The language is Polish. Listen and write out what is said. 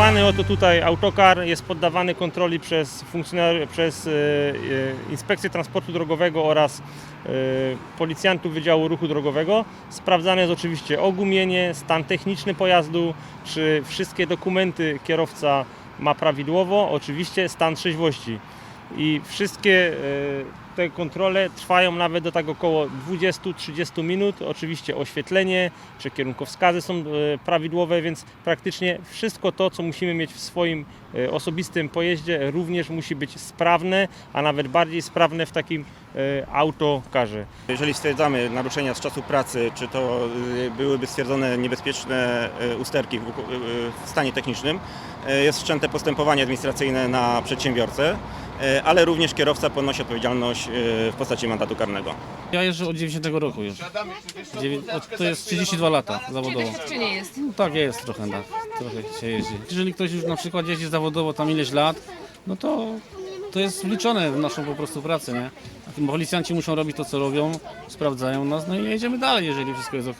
Zatrzymany oto tutaj autokar jest poddawany kontroli przez przez e, e, Inspekcję Transportu Drogowego oraz e, policjantów Wydziału Ruchu Drogowego. Sprawdzane jest oczywiście ogumienie, stan techniczny pojazdu, czy wszystkie dokumenty kierowca ma prawidłowo, oczywiście stan trzeźwości. I wszystkie e, te kontrole trwają nawet do tak około 20-30 minut. Oczywiście oświetlenie czy kierunkowskazy są e, prawidłowe, więc praktycznie wszystko to, co musimy mieć w swoim e, osobistym pojeździe, również musi być sprawne, a nawet bardziej sprawne w takim autokarze. Jeżeli stwierdzamy naruszenia z czasu pracy, czy to byłyby stwierdzone niebezpieczne usterki w, stanie technicznym, jest wszczęte postępowanie administracyjne na przedsiębiorcę, ale również kierowca ponosi odpowiedzialność y, w postaci mandatu karnego. Ja jeżdżę od 90 roku już. Dziewię- od- To jest 32 lata zawodowo. Czy nie jest? No, tak jest trochę, tak. Trochę się jeździ. Jeżeli ktoś już na przykład jeździ zawodowo tam ileś lat, no to to jest wliczone w naszą po prostu pracę, nie? A tym policjanci muszą robić to, co robią, sprawdzają nas, no i jedziemy dalej, jeżeli wszystko jest ok.